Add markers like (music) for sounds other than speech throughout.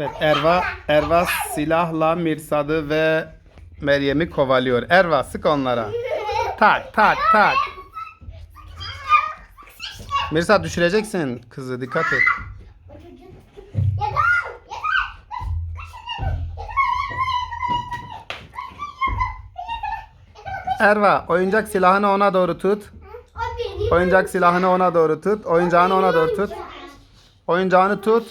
Evet Erva Erva silahla Mirsad'ı ve Meryem'i kovalıyor. Erva sık onlara. Tak tak tak. Mirsad düşüreceksin kızı dikkat et. Erva oyuncak silahını ona doğru tut. Oyuncak silahını ona doğru tut. Oyuncağını ona doğru tut. Oyuncağını tut.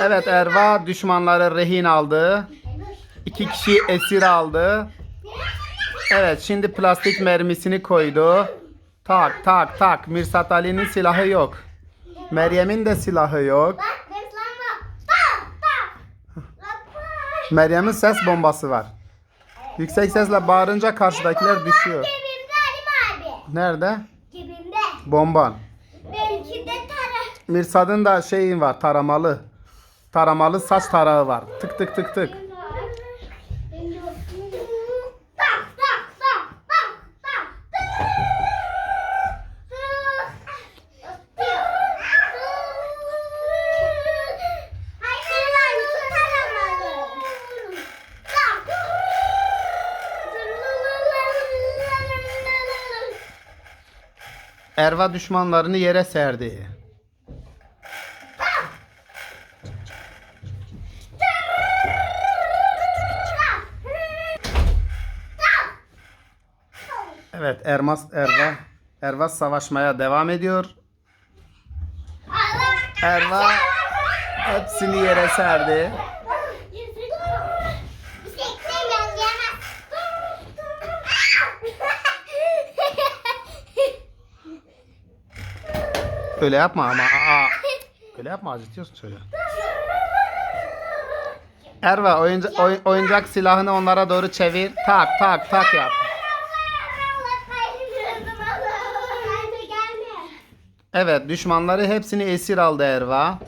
Evet Erva düşmanları rehin aldı. İki kişi esir aldı. Evet şimdi plastik mermisini koydu. Tak tak tak. Mirsat Ali'nin silahı yok. Meryem'in de silahı yok. Meryem'in ses bombası var. Yüksek sesle bağırınca karşıdakiler düşüyor. Nerede? Bomban. Belki de tara. Mirsad'ın da şeyi var taramalı. Taramalı saç tarağı var. Tık tık tık tık. Erva düşmanlarını yere serdi. Evet Ermas Erva Erva savaşmaya devam ediyor. Erva hepsini yere serdi. Öyle yapma ama. Aa. Öyle yapma acıtıyorsun çocuğu. Erva oyunca, oy- oyuncak silahını onlara doğru çevir. Tak tak tak yap. Evet düşmanları hepsini esir aldı Erva.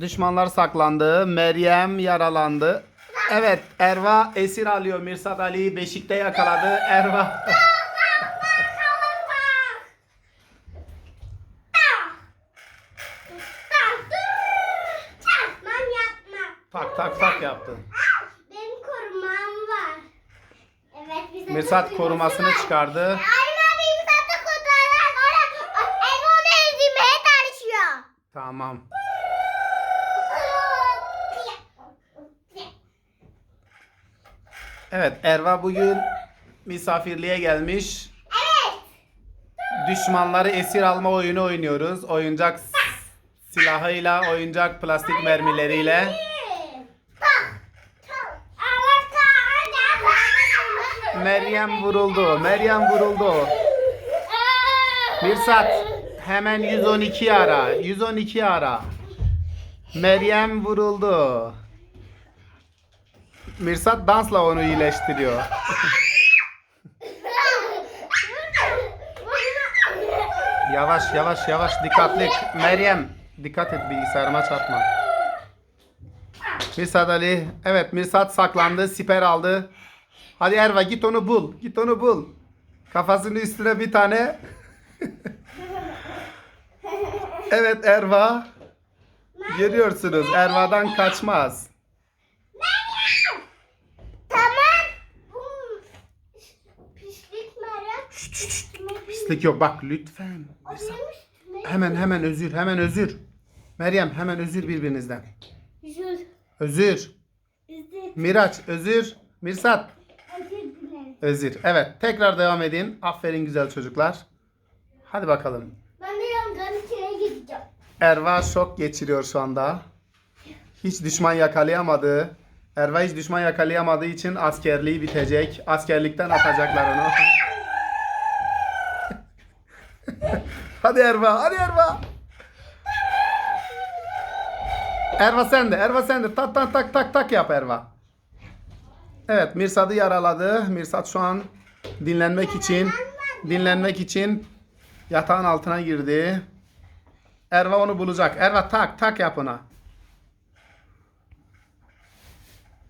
Düşmanlar saklandı. Meryem yaralandı. Evet Erva esir alıyor. Mirsad Ali'yi beşikte yakaladı. Erva. tak tak tak yaptı. Benim korumam var. Evet, bize Mirsad korumasını var. çıkardı. Aynen Tamam. Evet Erva bugün misafirliğe gelmiş. Evet. Düşmanları esir alma oyunu oynuyoruz. Oyuncak silahıyla, oyuncak plastik mermileriyle. Meryem vuruldu. Meryem vuruldu. Mirsat hemen 112 ara. 112 ara. Meryem vuruldu. Mirsat dansla onu iyileştiriyor. Yavaş yavaş yavaş dikkatli. Meryem dikkat et bilgisayarıma çarpma. Mirsat Ali. Evet Mirsat saklandı. Siper aldı. Hadi Erva git onu bul. Git onu bul. Kafasının üstüne bir tane. (laughs) evet Erva. Görüyorsunuz Erva'dan kaçmaz. Tamam. Bu pislik yok bak lütfen. Hemen hemen özür hemen özür. Meryem hemen özür birbirinizden. Özür. Üzül. Miraç özür. Mirsat Özür özür. Evet tekrar devam edin. Aferin güzel çocuklar. Hadi bakalım. Erva şok geçiriyor şu anda. Hiç düşman yakalayamadı. Erva hiç düşman yakalayamadığı için askerliği bitecek. Askerlikten atacaklar onu. (laughs) hadi Erva, hadi Erva. Erva sen de, Erva sen de. Tak tak tak tak tak yap Erva. Evet, Mirsat'ı yaraladı. Mirsat şu an dinlenmek için dinlenmek için yatağın altına girdi. Erva onu bulacak. Erva tak tak yap ona.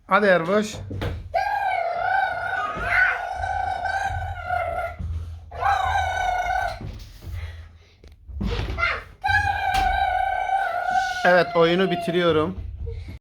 Hadi Ervoş. Evet oyunu bitiriyorum.